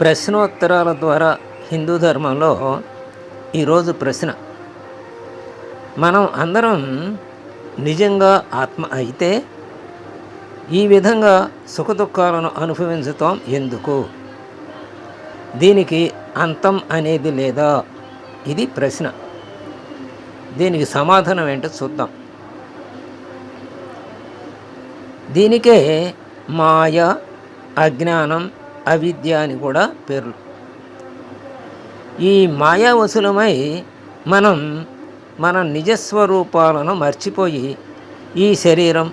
ప్రశ్నోత్తరాల ద్వారా హిందూ ధర్మంలో ఈరోజు ప్రశ్న. మనం అందరం నిజంగా ఆత్మ అయితే ఈ విధంగా సుఖదుఖాలను అనుభవించుతాం ఎందుకు? దీనికి అంతం అనేది లేదా? ఇది ప్రశ్న. దీనికి సమాధానం ఏంటో చూద్దాం. దీనికే మాయ అజ్ఞానం అవిద్య అని కూడా పేర్లు. ఈ మాయావసులమై మనం మన నిజస్వరూపాలను మర్చిపోయి ఈ శరీరం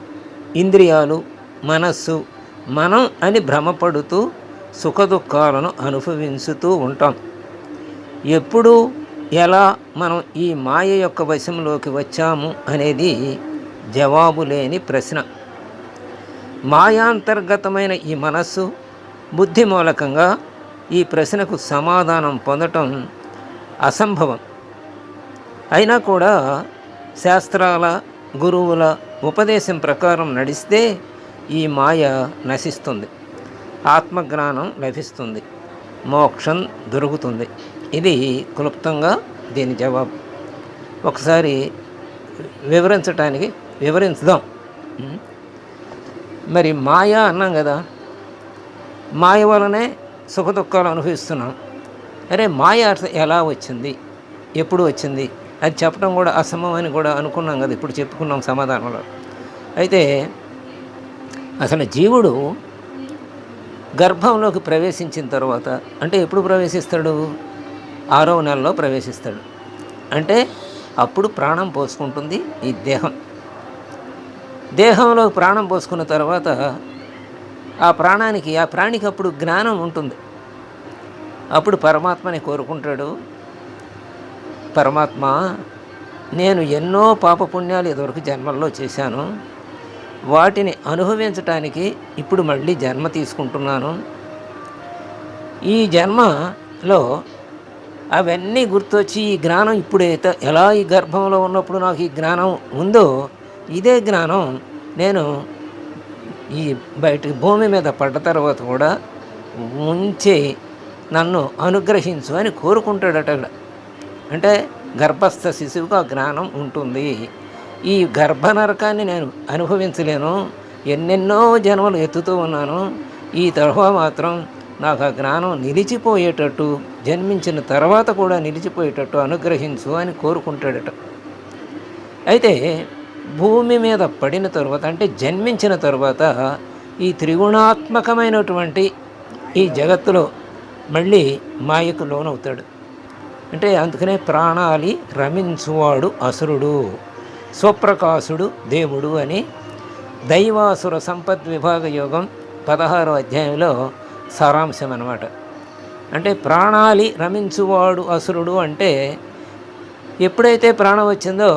ఇంద్రియాలు మనస్సు మనం అని భ్రమపడుతూ సుఖదుఖాలను అనుభవించుతూ ఉంటాం. ఎప్పుడు ఎలా మనం ఈ మాయ యొక్క వశంలోకి వచ్చాము అనేది జవాబు లేని ప్రశ్న. మాయాంతర్గతమైన ఈ మనస్సు బుద్ధి మూలకంగా ఈ ప్రశ్నకు సమాధానం పొందటం అసంభవం. అయినా కూడా శాస్త్రాల గురువుల ఉపదేశం ప్రకారం నడిస్తే ఈ మాయ నశిస్తుంది. ఆత్మజ్ఞానం లభిస్తుంది. మోక్షం దొరుకుతుంది. ఇది క్లుప్తంగా దీని జవాబు. ఒకసారి వివరించటానికి వివరించుదాం. మరి మాయ అన్నాం కదా మాయ వలనే సుఖదుఖాలు అనుభవిస్తున్నాం. అరే మాయ ఎలా వచ్చింది? ఎప్పుడు వచ్చింది? అది చెప్పడం కూడా అసమం అని కూడా అనుకున్నాం కదా ఇప్పుడు చెప్పుకున్నాం సమాధానంలో. అయితే అసలు జీవుడు గర్భంలోకి ప్రవేశించిన తర్వాత అంటే ఎప్పుడు ప్రవేశిస్తాడు? ఆరవ నెలలో ప్రవేశిస్తాడు. అంటే అప్పుడు ప్రాణం పోసుకుంటుంది ఈ దేహం. దేహంలో ప్రాణం పోసుకున్న తర్వాత ఆ ప్రాణానికి ఆ ప్రాణికి అప్పుడు జ్ఞానం ఉంటుంది. అప్పుడు పరమాత్మని కోరుకుంటాడు పరమాత్మ నేను ఎన్నో పాపపుణ్యాలు ఇదివరకు జన్మల్లో చేశాను. వాటిని అనుభవించటానికి ఇప్పుడు మళ్ళీ జన్మ తీసుకుంటున్నాను. ఈ జన్మలో అవన్నీ గుర్తొచ్చి ఈ జ్ఞానం ఇప్పుడైతే ఎలా ఈ గర్భంలో ఉన్నప్పుడు నాకు ఈ జ్ఞానం ఉందో ఇదే జ్ఞానం నేను ఈ బయట భూమి మీద పడ్డ తర్వాత కూడా ముంచి నన్ను అనుగ్రహించు అని కోరుకుంటాడట అంటే గర్భస్థ శిశువుకు ఆ జ్ఞానం ఉంటుంది. ఈ గర్భ నరకాన్ని నేను అనుభవించలేను. ఎన్నెన్నో జన్మలు ఎత్తుతూ ఉన్నాను. ఈ తరహా మాత్రం నాకు ఆ జ్ఞానం నిలిచిపోయేటట్టు జన్మించిన తర్వాత కూడా నిలిచిపోయేటట్టు అనుగ్రహించు అని కోరుకుంటాడట. అయితే భూమి మీద పడిన తర్వాత అంటే జన్మించిన తర్వాత ఈ త్రిగుణాత్మకమైనటువంటి ఈ జగత్తులో మళ్ళీ మాయకు లోనవుతాడు. అంటే అందుకనే ప్రాణాలి రమించువాడు అసురుడు స్వప్రకాశుడు దేవుడు అని దైవాసుర సంపద్ విభాగ యోగం పదహారో అధ్యాయంలో సారాంశం అన్నమాట అంటే ప్రాణాలి రమించువాడు అసురుడు అంటే ఎప్పుడైతే ప్రాణం వచ్చిందో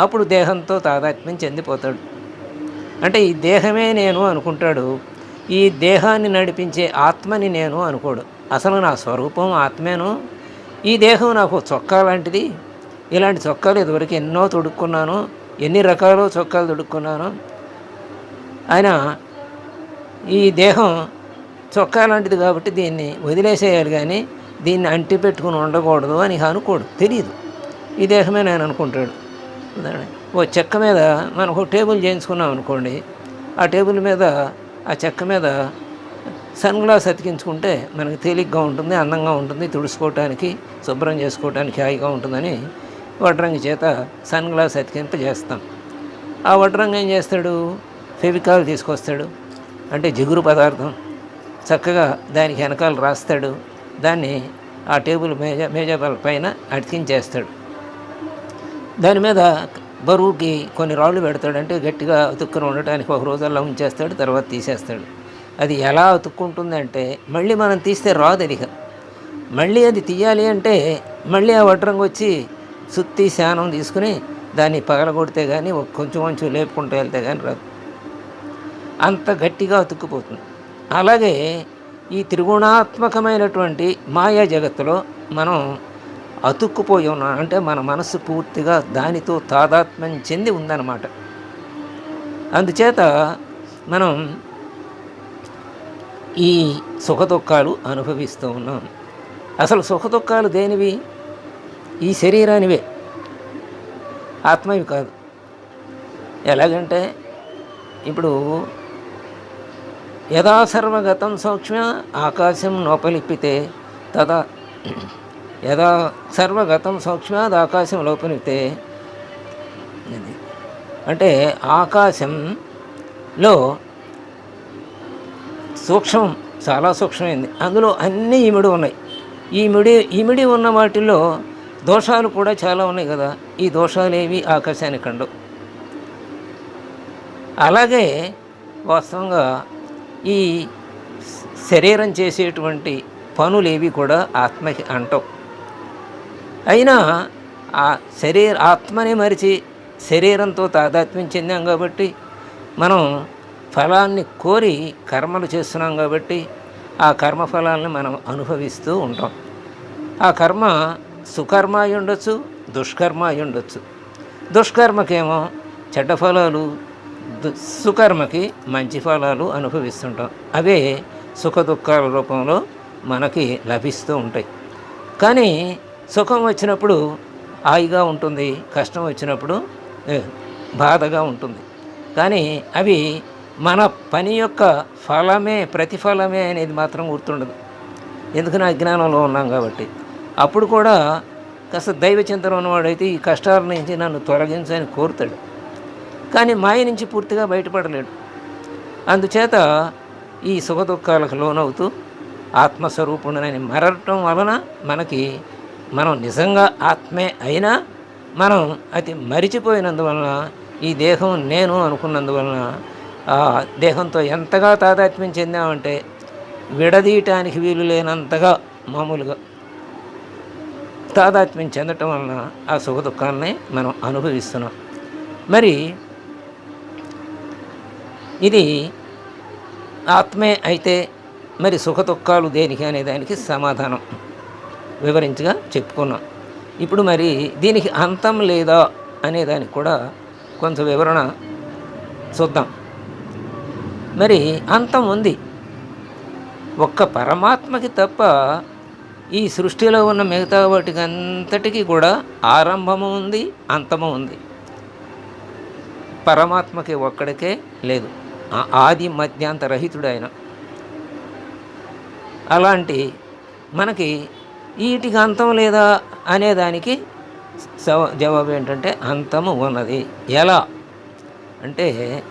అప్పుడు దేహంతో తాదాత్మ్యం చెందిపోతాడు. అంటే ఈ దేహమే నేను అనుకుంటాడు. ఈ దేహాన్ని నడిపించే ఆత్మని నేను అనుకోడు. అసలు నా స్వరూపం ఆత్మేను. ఈ దేహం నాకు చొక్కా లాంటిది. ఇలాంటి చొక్కాలు ఇదివరకు ఎన్నో తొడుక్కున్నాను. ఎన్ని రకాలు చొక్కాలు తొడుక్కున్నాను. ఆయన ఈ దేహం చొక్కా లాంటిది కాబట్టి దీన్ని వదిలేసేయాలి కానీ దీన్ని అంటి పెట్టుకుని ఉండకూడదు అని అనుకోడు. తెలియదు ఈ దేహమే నేను అనుకుంటాడు. ఓ చెక్క మీద మనం ఒక టేబుల్ చేయించుకున్నాం అనుకోండి ఆ టేబుల్ మీద ఆ చెక్క మీద సన్ గ్లాస్ అతికించుకుంటే మనకి తేలిగ్గా ఉంటుంది అందంగా ఉంటుంది తుడుచుకోవటానికి శుభ్రం చేసుకోవటానికి హాయిగా ఉంటుందని వడ్రంగి చేత సన్ గ్లాస్ అతికింప చేస్తాం. ఆ వడ్రంగి ఏం చేస్తాడు? ఫెవికాల్ తీసుకొస్తాడు. అంటే జిగురు పదార్థం. చక్కగా దానికి వెనకాల రాస్తాడు. దాన్ని ఆ టేబుల్ మేజ మేజబల్ పైన అతికించేస్తాడు. దాని మీద బరువుకి కొన్ని రాళ్ళు పెడతాడంటే గట్టిగా అతుక్కుని ఉండటానికి ఒక రోజుల్లో ఉంచేస్తాడు తర్వాత తీసేస్తాడు. అది ఎలా అతుక్కుంటుందంటే మళ్ళీ మనం తీస్తే రాదు అది మళ్ళీ అది తీయాలి అంటే మళ్ళీ ఆ వడ్రంగి వచ్చి సుత్తి శానం తీసుకుని దాన్ని పగలగొడితే కానీ ఒక కొంచెం కొంచెం లేపుకుంటూ వెళ్తే కానీ రాదు. అంత గట్టిగా అతుక్కుపోతుంది. అలాగే ఈ త్రిగుణాత్మకమైనటువంటి మాయా జగత్తులో మనం అతుక్కుపోయి. ఉన్నాం అంటే మన మనసు పూర్తిగా దానితో తాదాత్మ్యం చెంది ఉందన్నమాట. అందుచేత మనం ఈ సుఖదుఖాలు అనుభవిస్తూ ఉన్నాం. అసలు సుఖదుఖాలు దేనివి? ఈ శరీరానివే. ఆత్మవి కాదు. ఎలాగంటే ఇప్పుడు యథా సర్వగతం సూక్ష్మ ఆకాశం నోపలిప్పితే తదా యథా సర్వగతం సూక్ష్మాద్ ఆకాశం లోపనితే. ఇది. అంటే ఆకాశంలో సూక్ష్మం చాలా సూక్ష్మమైంది. అందులో అన్నీ ఇమిడి ఉన్నాయి. ఈ మిడి ఇమిడి ఉన్న వాటిల్లో దోషాలు కూడా చాలా ఉన్నాయి కదా. ఈ దోషాలు ఏవి ఆకాశానికి కండవు అలాగే వాస్తవంగా ఈ శరీరం చేసేటువంటి పనులేవి కూడా ఆత్మకి అంటవు అయినా ఆ శరీర ఆత్మని మరిచి శరీరంతో తాదాత్మ్యం చెందాం కాబట్టి మనం ఫలాన్ని కోరి కర్మలు చేస్తున్నాం కాబట్టి ఆ కర్మ ఫలాన్ని మనం అనుభవిస్తూ ఉంటాం. ఆ కర్మ సుకర్మ అయి ఉండొచ్చు దుష్కర్మ అయి ఉండొచ్చు. దుష్కర్మకేమో చెడ్డ ఫలాలు దు- సుకర్మకి మంచి ఫలాలు అనుభవిస్తుంటాం. అవే సుఖ దుఃఖాల రూపంలో మనకి లభిస్తూ ఉంటాయి. కానీ సుఖం వచ్చినప్పుడు హాయిగా ఉంటుంది కష్టం వచ్చినప్పుడు బాధగా ఉంటుంది. కానీ అవి మన పని యొక్క ఫలమే ప్రతిఫలమే అనేది మాత్రం గుర్తుండదు. ఎందుకని అజ్ఞానంలో ఉన్నాం కాబట్టి. అప్పుడు కూడా కాస్త దైవ చింతన ఉన్నవాడైతే ఈ కష్టాల నుంచి నన్ను తొలగించని కోరుతాడు. కానీ మాయ నుంచి పూర్తిగా బయటపడలేడు. అందుచేత ఈ సుఖ దుఃఖాలకు లోనవుతూ ఆత్మస్వరూపుణ్ణని మరటం వలన మనకి మనం నిజంగా ఆత్మే అయినా మనం అది మరిచిపోయినందువలన ఈ దేహం నేను అనుకున్నందువలన ఆ దేహంతో ఎంతగా తాదాత్మ్యం చెందామంటే విడదీయటానికి వీలు లేనంతగా మామూలుగా తాదాత్మ్యం చెందటం వలన ఆ సుఖ దుఃఖాలని మనం అనుభవిస్తున్నాం. మరి ఇది ఆత్మే అయితే మరి సుఖ దుఃఖాలు దేనికి అనే దానికి సమాధానం. వివరించగా చెప్పుకున్నాం. ఇప్పుడు మరి దీనికి అంతం లేదా అనే దానికి కూడా కొంత వివరణ చూద్దాం. మరి అంతం ఉంది. ఒక్క పరమాత్మకి తప్ప ఈ సృష్టిలో ఉన్న మిగతా వాటికి అంతటికీ కూడా ఆరంభము ఉంది అంతము ఉంది. పరమాత్మకి ఒక్కడికే లేదు. ఆది ఆది మధ్యాంతరహితుడు ఆయన అలాంటి మనకి వీటికి అంతం లేదా అనేదానికి సవ- జవాబు ఏంటంటే అంతము ఉన్నది. ఎలా? అంటే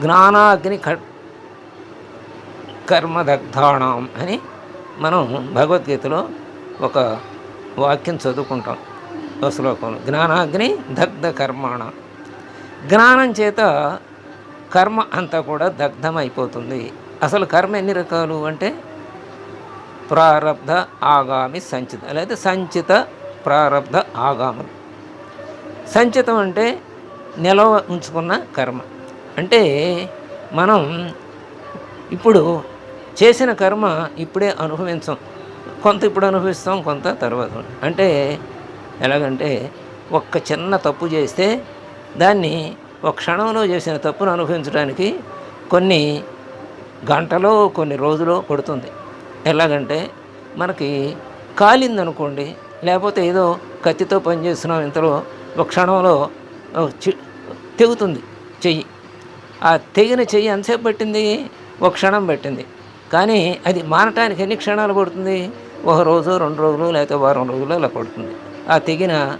జ్ఞానాగ్ని క కర్మదగ్ధాణం అని మనం భగవద్గీతలో ఒక వాక్యం చదువుకుంటాం. ఒక శ్లోకంలో జ్ఞానాగ్ని దగ్ధ కర్మాణ జ్ఞానం చేత కర్మ అంతా కూడా దగ్ధమైపోతుంది. అసలు కర్మ ఎన్ని రకాలు అంటే ప్రారబ్ధ ఆగామి సంచిత. లేదా సంచిత ప్రారబ్ధ ఆగాములు సంచితం అంటే నిలవ ఉంచుకున్న కర్మ. అంటే మనం ఇప్పుడు చేసిన కర్మ ఇప్పుడే అనుభవించం. కొంత ఇప్పుడు అనుభవిస్తాం కొంత తర్వాత. అంటే ఎలాగంటే ఒక్క చిన్న తప్పు చేస్తే దాన్ని ఒక క్షణంలో చేసిన తప్పును అనుభవించడానికి కొన్ని గంటలో కొన్ని రోజులో పడుతుంది. ఎలాగంటే మనకి కాలిందనుకోండి లేకపోతే ఏదో కత్తితో పనిచేస్తున్నాం ఇంతలో ఒక క్షణంలో తెగుతుంది చెయ్యి. ఆ తెగిన చెయ్యి ఎంతసేపు పట్టింది? ఒక క్షణం పట్టింది. కానీ అది మానటానికి ఎన్ని క్షణాలు పడుతుంది? ఒక రోజు రెండు రోజులు లేకపోతే వారం రోజులు అలా పడుతుంది. ఆ తెగిన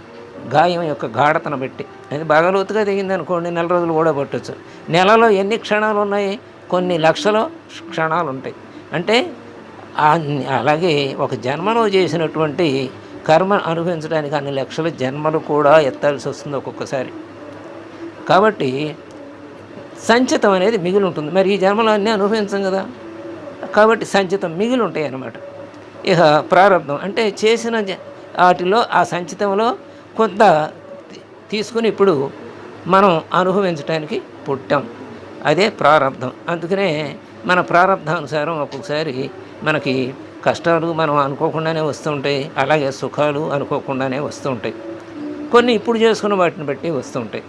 గాయం యొక్క గాఢతను బట్టి. అది బాగా లోతుగా తెగింది అనుకోండి నెల రోజులు కూడా పట్టొచ్చు. నెలలో ఎన్ని క్షణాలు ఉన్నాయి? కొన్ని లక్షల క్షణాలు ఉంటాయి. అంటే అలాగే ఒక జన్మలో చేసినటువంటి కర్మ అనుభవించడానికి అన్ని లక్షల జన్మలు కూడా ఎత్తాల్సి వస్తుంది ఒక్కొక్కసారి. కాబట్టి సంచితం అనేది మిగిలి ఉంటుంది. మరి ఈ జన్మలో అన్నీ అనుభవించం కదా? కాబట్టి సంచితం మిగిలి ఉంటాయి అన్నమాట. ఇక ప్రారంభం. అంటే చేసిన వాటిలో ఆ సంచితంలో కొంత తీసుకుని ఇప్పుడు మనం అనుభవించడానికి పుట్టాం. అదే ప్రారంధం అందుకనే మన ప్రారంధానుసారం ఒక్కొక్కసారి మనకి కష్టాలు మనం అనుకోకుండానే వస్తుంటాయి అలాగే సుఖాలు అనుకోకుండానే వస్తుంటాయి. కొన్ని ఇప్పుడు చేసుకున్న వాటిని బట్టి వస్తుంటాయి.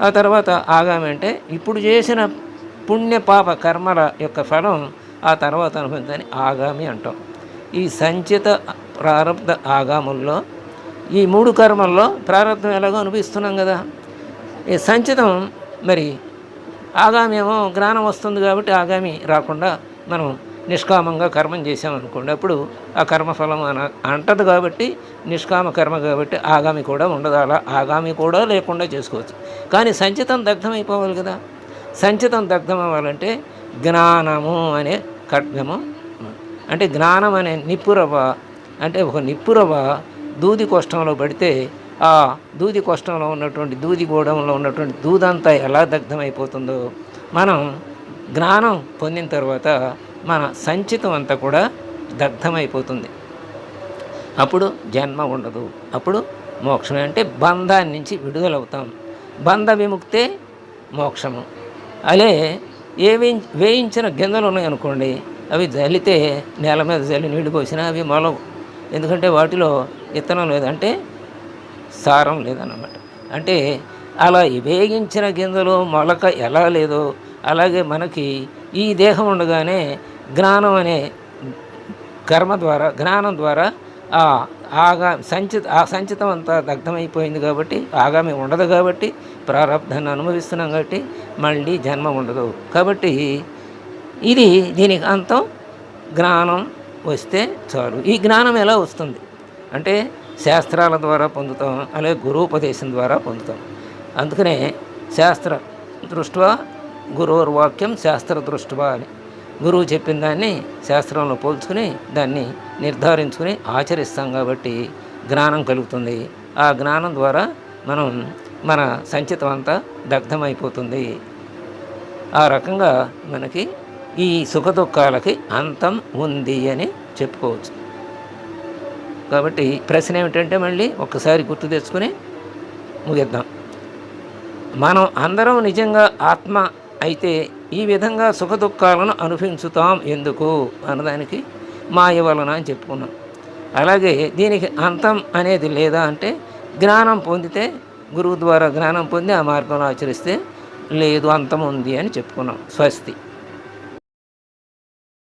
ఆ తర్వాత ఆగామి అంటే ఇప్పుడు చేసిన పుణ్య పాప కర్మల యొక్క ఫలం ఆ తర్వాత అనుభవించని ఆగామి అంటాం. ఈ సంచిత ప్రారంభ ఆగాముల్లో ఈ మూడు కర్మల్లో ప్రారంభం ఎలాగో అనిపిస్తున్నాం కదా. ఈ సంచితం మరి ఆగామి ఏమో జ్ఞానం వస్తుంది కాబట్టి ఆగామి రాకుండా మనం నిష్కామంగా కర్మం చేసామనుకోండి అప్పుడు ఆ కర్మఫలం అన అంటది కాబట్టి నిష్కామ కర్మ కాబట్టి ఆగామి కూడా ఉండదు. అలా ఆగామి కూడా లేకుండా చేసుకోవచ్చు. కానీ సంచితం దగ్ధమైపోవాలి కదా. సంచితం దగ్ధం అవ్వాలంటే జ్ఞానము అనే ఖడ్గము అంటే జ్ఞానం అనే నిప్పురవ అంటే ఒక నిప్పురవ దూది కోష్టంలో పడితే ఆ దూది కోష్టంలో ఉన్నటువంటి దూది గోడంలో ఉన్నటువంటి దూదంతా ఎలా దగ్ధమైపోతుందో మనం జ్ఞానం పొందిన తర్వాత మన సంచితం అంతా కూడా దగ్ధమైపోతుంది. అప్పుడు జన్మ ఉండదు. అప్పుడు మోక్షమే అంటే బంధాన్ని నుంచి విడుదలవుతాం. బంధ విముక్తే మోక్షము. అలే ఏ వేయించిన గింజలు ఉన్నాయనుకోండి అవి జల్లితే నేల మీద జల్లి నీళ్ళు పోసినా అవి మొలవు. ఎందుకంటే వాటిలో ఇత్తనం లేదంటే సారం లేదన్నమాట. అంటే అలా వేగించిన గింజలు మొలక ఎలా లేదో అలాగే మనకి ఈ దేహం ఉండగానే జ్ఞానం అనే కర్మ ద్వారా జ్ఞానం ద్వారా ఆ ఆగా సంచిత ఆ సంచితం అంతా దగ్ధమైపోయింది కాబట్టి ఆగామి ఉండదు కాబట్టి ప్రారంధాన్ని అనుభవిస్తున్నాం కాబట్టి మళ్ళీ జన్మ ఉండదు. కాబట్టి ఇది దీనికి అంతం జ్ఞానం వస్తే చాలు. ఈ జ్ఞానం ఎలా వస్తుంది? అంటే శాస్త్రాల ద్వారా పొందుతాం అలాగే గురువుపదేశం ద్వారా పొందుతాం. అందుకనే శాస్త్ర దృష్ట్యా గురువుర్వాక్యం శాస్త్ర దృష్ట్యా అని. గురువు చెప్పిన దాన్ని శాస్త్రంలో పోల్చుకుని దాన్ని నిర్ధారించుకుని ఆచరిస్తాం కాబట్టి జ్ఞానం కలుగుతుంది. ఆ జ్ఞానం ద్వారా మనం మన సంచితం అంతా దగ్ధమైపోతుంది. ఆ రకంగా మనకి ఈ సుఖదుఖాలకి అంతం ఉంది అని చెప్పుకోవచ్చు. కాబట్టి ప్రశ్న ఏమిటంటే మళ్ళీ ఒక్కసారి గుర్తు తెచ్చుకొని ముగిద్దాం. మనం అందరం నిజంగా ఆత్మ అయితే ఈ విధంగా సుఖ దుఃఖాలను అనుభవించుతాం ఎందుకు అన్నదానికి మాయ వలన అని చెప్పుకున్నాం. అలాగే దీనికి అంతం అనేది లేదా అంటే జ్ఞానం పొందితే గురువు ద్వారా జ్ఞానం పొంది ఆ మార్గంలో ఆచరిస్తే లేదు అంతం ఉంది అని చెప్పుకున్నాం. స్వస్తి.